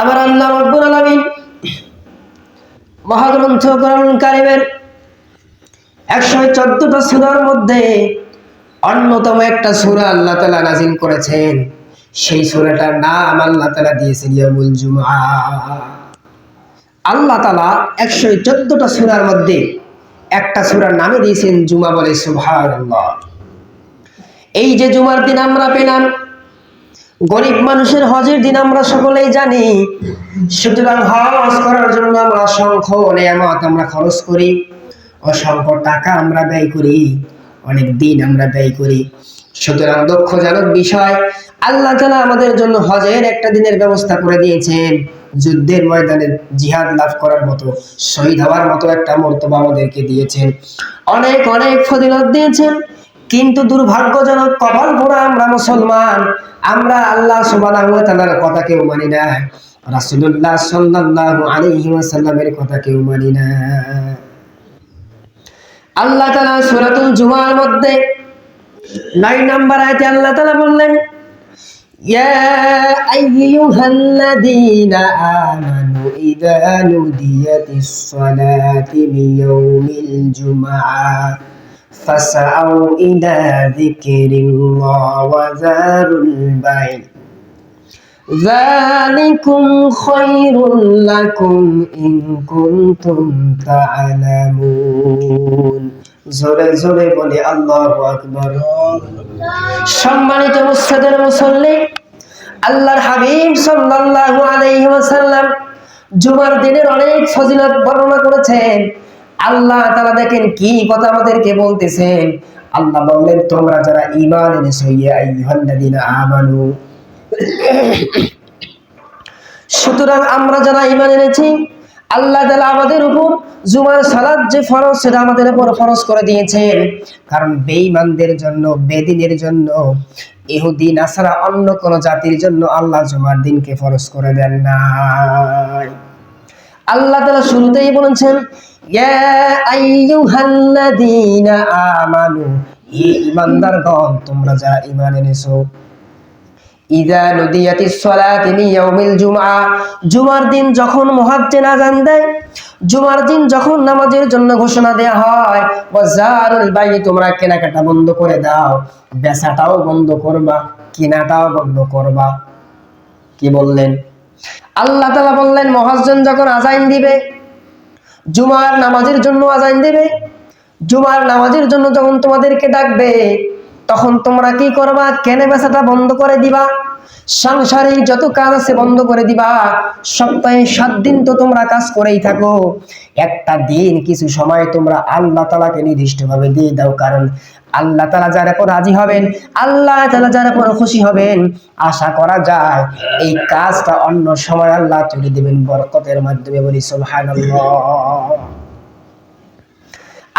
আমার আল্লাহ রব্বুল আলামিন মহাগ্রন্থ কোরআন কারিমের একশো চোদ্দটা সুরার মধ্যে অন্যতম একটা সূরা আল্লাহ তালা নাজিল করেছেন। সেই সূরাটার নাম আল্লাহ তাআলা দিয়েছেন ইয়ামুল জুমআ। আল্লাহ তালা একশো চোদ্দটা সুরার মধ্যে একটা সুরার নামে দিয়েছেন জুমা বলে সুবহানাল্লাহ। এই যে জুমার দিন আমরা পেলাম গরিব মানুষের হজের দিন আমরা সকলেই জানি। সুতরাং হজ করার জন্য আমরা অসংখ্য নিয়ামত আমরা খরচ করি। অসংখ্য টাকা আমরা ব্যয় করি, অনেক দিন আমরা ব্যয় করি। সুতরাং দুঃখজনক বিষয়, আল্লাহ তালা আমাদের জন্য হজের একটা দিনের ব্যবস্থা করে দিয়েছেন। যুদ্ধের ময়দানে জিহাদ লাভ করার মতো, শহীদ হওয়ার মতো একটা মর্তবা আমাদেরকে দিয়েছেন। অনেক অনেক ফজিলত দিয়েছেন। কিন্তু দুর্ভাগ্যজনক কপাল পোড়া আমরা মুসলমান। আমরা আল্লাহ সুবহানাহু ওয়া কথা কেউ মানি না। রাসুল্লাহ সাল্লাল্লাহু আলাইহি ওয়াসাল্লামের কথা কেউ মানি না। আল্লাহ তালা সূরাতুল জুমার মধ্যে 9 নম্বর আয়াতে আল্লাহ তাআলা বললেন, ইয়া আইয়ুহাল্লাযীনা আমানু ইযা নুদিয়াতিস সালাতি মিয়াউমিল জুমআ। يوم الجمعة فاسعوا إلى ذكر الله وذاروا البيع ذلكم خير لكم إن كنتم تعلمون জোরে জোরে বলে আল্লাহ আকবর সম্মানিত মুসলিদের মুসল্লি আল্লাহর হাবিব সাল্লাল্লাহু আলাইহি ওয়াসাল্লাম জুমার দিনের অনেক ফজিলত বর্ণনা করেছেন আল্লাহ তাআলা দেখেন কি কথা আমাদেরকে বলতেছেন আল্লাহ বললেন, তোমরা যারা ইমান এনেছো আমানু। সুতরাং আমরা যারা ইমান এনেছি, আল্লাহ তালা আমাদের উপর জুমার সালাদ যে ফরজ, সেটা আমাদের উপর ফরজ করে দিয়েছেন কারণ বেঈমানদের জন্য, বেদিনের জন্য, ইহুদি, নাসারা, অন্য কোন জাতির জন্য আল্লাহ জুমার দিনকে ফরজ করে দেন না আল্লাহ তালা শুরুতেই বলেছেন যখন জুমার দিন যখন নামাজের জন্য ঘোষণা দেয়া হয় বাই তোমরা কেনাকাটা বন্ধ করে দাও, বেচাটাও বন্ধ করবা, কেনাটাও বন্ধ করবা। কি বললেন? আল্লাহ তাআলা বললেন মুয়াজ্জিন যখন আযান দিবে জুমার নামাজের জন্য আজান দেবে। জুমার নামাজের জন্য যখন তোমাদেরকে ডাকবে, তখন তোমরা কি করবা? কেনে বেচাটা বন্ধ করে দিবা? সংসারের যত কাজ আছে বন্ধ করে দিবা, সপ্তাহে সাত দিন তো তোমরা কাজ করেই থাকো। একটা দিন কিছু সময় তোমরা আল্লাহ তালাকে নির্দিষ্টভাবে দিয়ে দাও, কারণ আল্লাহ তালা যার উপর রাজি হবেন, আল্লাহ তালা যার উপর খুশি হবেন, আশা করা যায় এই কাজটা অন্য সময় আল্লাহ তুলে দেবেন বরকতের মাধ্যমে বলি, সুবহানাল্লাহ।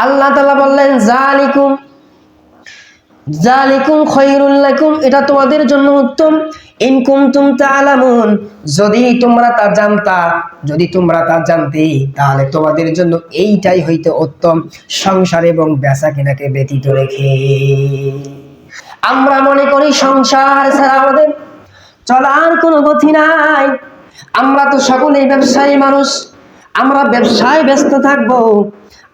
আল্লাহ তালা বললেন, জালিকুম জালিকুম খৈরুল্লাকুম এটা তোমাদের জন্য উত্তম। ইন কুনতুম তাআলামুন, যদি তোমরা তা জানতা, যদি তোমরা তা জানতে, তাহলে তোমাদের জন্য এইটাই হইতে উত্তম, সংসার এবং বেচা কেনাকে ব্যতীত রেখে। আমরা মনে করি সংসার ছাড়া আমাদের চলার কোনো গতি নাই। আমরা তো সকলেই ব্যবসায়ী মানুষ, আমরা ব্যবসায় ব্যস্ত থাকব।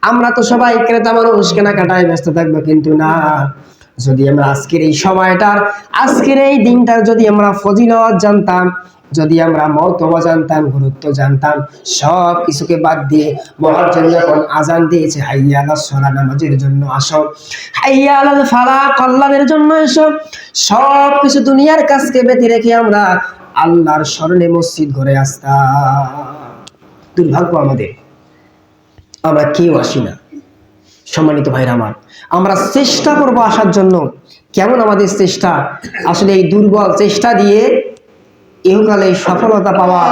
আমরা তো সবাই ক্রেতা মানুষ, কেনাকাটায় ব্যস্ত থাকব, কিন্তু না। যদি আমরা আজকের এই সময়টার, আজকের এই দিনটার যদি আমরা ফজিলত জানতাম, যদি আমরা মর্তবা জানতাম, গুরুত্ব জানতাম, সব কিছুকে বাদ দিয়ে মহাজন যখন আজান দিয়েছে, হাইয়া আল্লাহ সলা নামাজের জন্য আসো, হাইয়া আল্লাহ ফালা কল্যাণের জন্য এসো, সব কিছু দুনিয়ার কাজকে বেঁধে রেখে আমরা আল্লাহর স্মরণে মসজিদ ঘরে আসতাম। দুর্ভাগ্য আমাদের, আমরা কেউ আসি না। সম্মানিত ভাইরা আমার, আমরা চেষ্টা করব আসার জন্য। কেমন আমাদের চেষ্টা? আসলে এই দুর্বল চেষ্টা দিয়ে ইহকালে সফলতা পাওয়া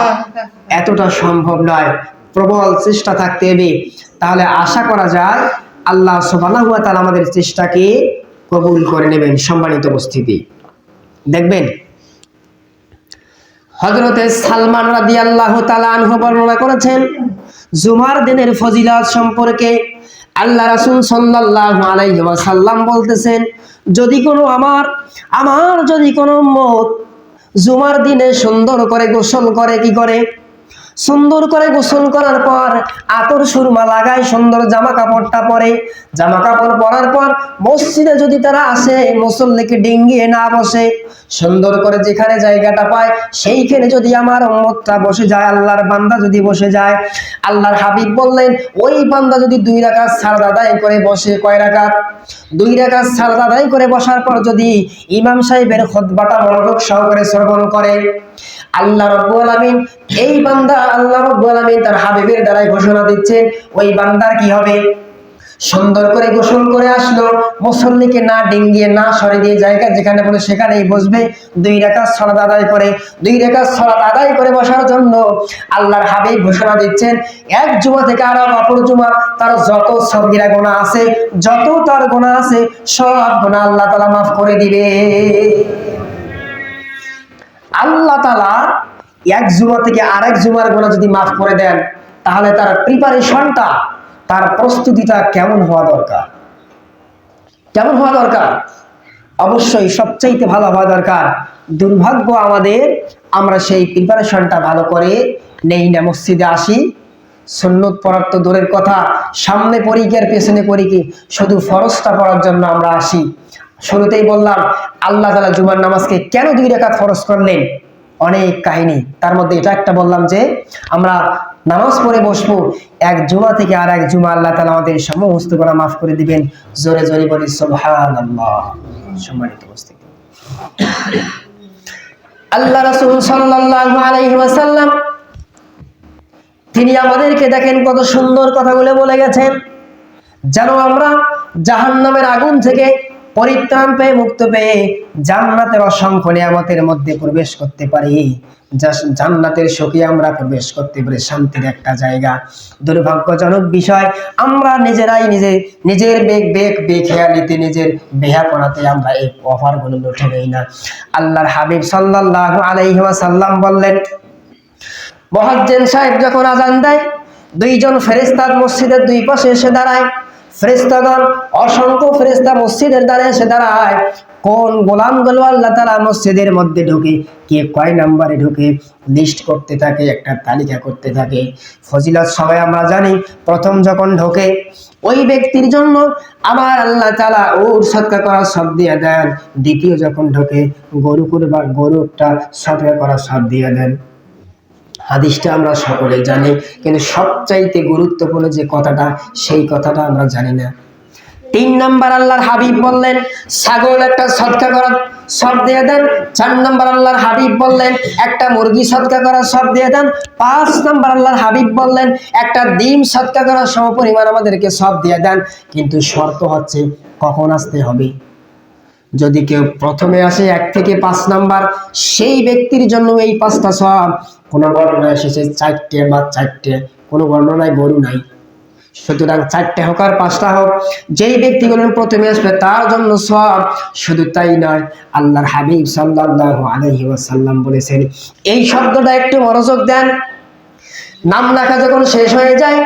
এতটা সম্ভব নয়। প্রবল চেষ্টা থাকতে হবে। তাহলে আশা করা যায় আল্লাহ সুবহানাহু ওয়া তাআলা আমাদের চেষ্টাকে কবুল করে নেবেন সম্মানিত উপস্থিতি। দেখবেন হজরতে সালমান রাদি আল্লাহ আনহু বর্ণনা করেছেন, জুমার দিনের ফজিলাত সম্পর্কে আল্লাহ রাসুল সাল্লাল্লাহু আলাইহি ওয়াসাল্লাম বলতেছেন, যদি কোনো আমার আমার যদি কোনো মত জুমার দিনে সুন্দর করে গোসল করে, কি করে? সুন্দর করে গোসল করার পর, আতর সুরমা লাগায়, সুন্দর জামা কাপড়টা পরে। জামা কাপড় পরার পর মসজিদে যদি তারা আসে, মুসল্লিকে ডিঙ্গিয়ে না বসে, সুন্দর করে যেখানে জায়গাটা পায়, সেইখানে যদি আমার উম্মতটা বসে যায়, আল্লাহর বান্দা যদি বসে যায়, আল্লাহর হাবিব বললেন, ওই বান্দা যদি দুই রাকাত সালাত আদায় করে বসে, কয় রাকাত? দুই রাকাত সালাত আদায় করে বসার পর যদি ইমাম সাহেবের খুতবাটা মনোযোগ সহকারে শ্রবণ করে, আল্লাহ রব্বুল আলামিন এই বান্দা আল্লাহ রব্বুল আলামিন তার হাবিবের দ্বারাই ঘোষণা দিচ্ছেন ওই বান্দার কি হবে? সুন্দর করে গোসল করে আসলো, মুসল্লিকে না ডিঙ্গিয়ে, না সরে দিয়ে জায়গা যেখানে বলে সেখানেই বসবে, দুই রেখা সলাদ আদায় করে, দুই রেখা সলাদ আদায় করে বসার জন্য আল্লাহর হাবিব ঘোষণা দিচ্ছেন, এক জুমা থেকে আর অপর জুমা, তার যত সবগিরা গোনা আছে, যত তার গোনা আছে, সব গোনা আল্লাহ তালা মাফ করে দিবে। আল্লাহ তালা এক জুমা থেকে আরেক জুমার গোনা যদি মাফ করে দেন, তাহলে তার প্রিপারেশনটা, তার প্রস্তুতিটা কেমন হওয়া দরকার? কেমন হওয়া দরকার? অবশ্যই সবচাইতে ভালো হওয়া দরকার, দুর্ভাগ্য আমাদের, আমরা সেই প্রিপারেশনটা ভালো করে নেই না, মসজিদে আসি সন্ন্যত পড়ার তো দূরের কথা, সামনে পড়ি কি আর পেছনে পড়ি কি? শুধু ফরজটা পড়ার জন্য আমরা আসি। শুরুতেই বললাম, আল্লাহ তালা জুমার নামাজকে কেন দুই রেখা ফরজ করলেন? অনেক কাহিনী। তার মধ্যে এটা একটা বললাম যে, আমরা নামাজ পড়ে বসবো, এক জুমা থেকে আর এক জুমা আল্লাহ তালা আমাদের সমস্ত গুণা মাফ করে দিবেন। জোরে জোরে বলি সম্মানিত উপস্থিতি। আল্লাহ রাসূল সাল্লাল্লাহু আলাইহি ওয়াসাল্লাম, তিনি আমাদেরকে দেখেন কত সুন্দর কথাগুলো বলে গেছেন। যেন আমরা জাহান্নামের আগুন থেকে পরিত্রাণ পেয়ে, মুক্ত পেয়ে জান্নাতের অসংখ্য নিয়ামতের মধ্যে প্রবেশ করতে পারি। জান্নাতের সুখে আমরা প্রবেশ করতে পারি, শান্তির একটা জায়গা। দুর্ভাগ্যজনক বিষয়, আমরা নিজেরাই নিজে নিজের বেগ বেগ, বেখেয়ালিতে, নিজের বেহাপনাতে আমরা এই অফারগুলো লুটে নেই না। আল্লাহর হাবিব সাল্লাল্লাহু আলাইহি ওয়াসাল্লাম বললেন, মহাজ্জেন সাহেব যখন আজান দেয়, দুইজন ফেরেস্তার মসজিদের দুই পাশে এসে দাঁড়ায়। ফেরেস্তাগণ অসংখ্য ফেরেস্তা মসজিদের দ্বারে এসে দাঁড়ায়। কোন গোলামগুলো আল্লাহ তালা মসজিদের মধ্যে ঢুকে? কে কয় নাম্বারে ঢুকে? লিস্ট করতে থাকে, একটা তালিকা করতে থাকে। ফজিলত সবাই আমরা জানি, প্রথম যখন ঢোকে, ওই ব্যক্তির জন্য আমার আল্লাহ তালা ওর সৎকার করার সব দিয়ে দেন। দ্বিতীয় যখন ঢোকে, গরু কুরবার গরুটা সৎকার করার সব দিয়ে দেন। হাদিসটা আমরা সকলে জানি, কিন্তু সবচাইতে গুরুত্বপূর্ণ যে কথাটা, সেই কথাটা আমরা জানি না। তিন নাম্বার আল্লাহর হাবিব বললেন, ছাগল একটা সৎকা করার সব দিয়ে দেন। চার নাম্বার আল্লাহর হাবিব বললেন, একটা মুরগি সৎকা করার সব দিয়ে দেন। পাঁচ নাম্বার আল্লাহর হাবিব বললেন, একটা ডিম সৎকা করার সমপরিমাণ আমাদেরকে সব দিয়ে দেন। কিন্তু শর্ত হচ্ছে, কখন আসতে হবে? যদি কেউ প্রথমে আসে এক থেকে পাঁচ নাম্বার, সেই ব্যক্তির জন্য এই পাঁচটা সব, কোনো বর্ণনা এসেছে চারটে বা চারটে, কোনো বর্ণনায় গরু নাই। সুতরাং চারটে হোক আর পাঁচটা হোক, যেই ব্যক্তিগুলো প্রথমে আসবে, তার জন্য সব শুধু তাই নয়, আল্লাহর হাবিব সাল্লাল্লাহু আলাইহি ওয়াসাল্লাম বলেছেন, এই শব্দটা একটু মনোযোগ দেন। নাম লেখা যখন শেষ হয়ে যায়,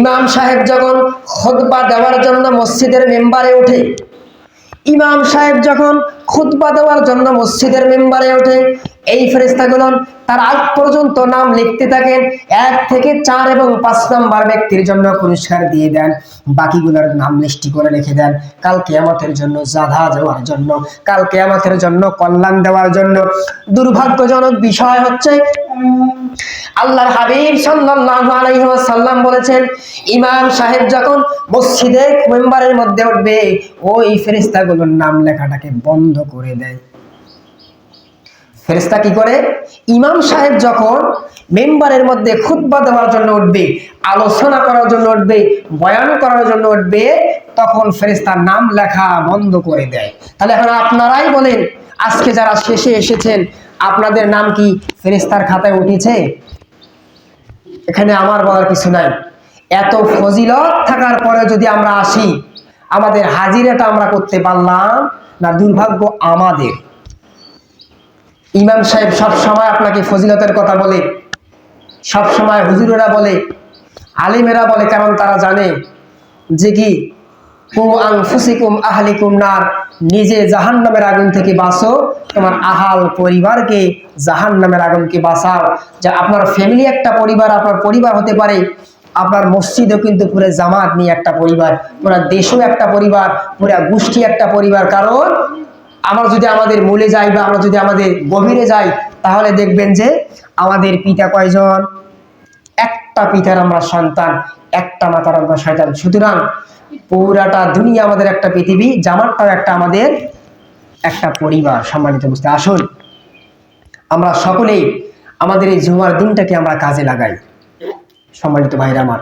ইমাম সাহেব যখন খুতবা দেওয়ার জন্য মসজিদের মেম্বারে ওঠে ইমাম সাহেব যখন খুতবা দেওয়ার জন্য মসজিদের মেম্বারে ওঠে। এই ফেরেস্তাগুলো তার আগ পর্যন্ত নাম লিখতে থাকেন। এক থেকে চার এবং পাঁচ নাম্বার ব্যক্তির জন্য পুরস্কার দিয়ে দেন। বাকিগুলোর নাম লিস্টি করে রেখে দেন। কাল কেয়ামতের জন্য জাধা দেওয়ার জন্য, কাল কেয়ামতের জন্য কল্যাণ দেওয়ার জন্য। দুর্ভাগ্যজনক বিষয় হচ্ছে, আল্লাহর হাবিব সাল্লাল্লাহু আলাইহি ওয়াসাল্লাম বলেছেন, ইমাম সাহেব যখন মসজিদের মেম্বারের মধ্যে উঠবে, ওই ফেরেশতাগুলোর নাম লেখাটাকে বন্ধ করে দেয়। ফেরেশতা কি করে? ইমাম সাহেব যখন মেম্বারের মধ্যে খুতবা দেওয়ার জন্য উঠবে, আলোচনা করার জন্য উঠবে, বয়ান করার জন্য উঠবে, তখন ফেরেশতার নাম লেখা বন্ধ করে দেয়। তাহলে এখন আপনারাই বলেন, আজকে যারা শেষে এসেছেন, আপনাদের নাম কি ফেরেস্তার খাতায় উঠেছে? এখানে আমার বলার কিছু নাই। এত ফজিলত থাকার পরে যদি আমরা আসি আমাদের হাজিরাটা আমরা করতে পারলাম না, দুর্ভাগ্য আমাদের। ইমাম সাহেব সব সময় আপনাকে ফজিলতের কথা বলে সব সময় হুজুরেরা বলে, আলিমেরা বলে কারণ তারা জানে যে কি আনফুসিকুম আহলিকুম নার, নিজে জাহান্নামের আগুন থেকে বাঁচো, তোমার আহাল পরিবারকে জাহান্নামের আগুনকে বাঁচাও। যা আপনার ফ্যামিলি একটা পরিবার, আপনার পরিবার হতে পারে আপনার মসজিদও কিন্তু পুরো জামাত নিয়ে একটা পরিবার, পুরা দেশও একটা পরিবার, পুরা গোষ্ঠী একটা পরিবার। কারণ আমরা যদি আমাদের মূলে যাই বা আমরা যদি আমাদের গভীরে যাই, তাহলে দেখবেন যে আমাদের পিতা কয়জন? একটা পিতার আমরা সন্তান, একটা মাতার আমরা শয়তান। সুতরাং পুরাটা দুনিয়া আমাদের একটা পৃথিবী, জামাতটাও একটা আমাদের একটা পরিবার, সম্মানিত বুঝতে আসুন, আমরা সকলেই আমাদের এই জুমার দিনটাকে আমরা কাজে লাগাই। সম্মানিত ভাইরা আমার।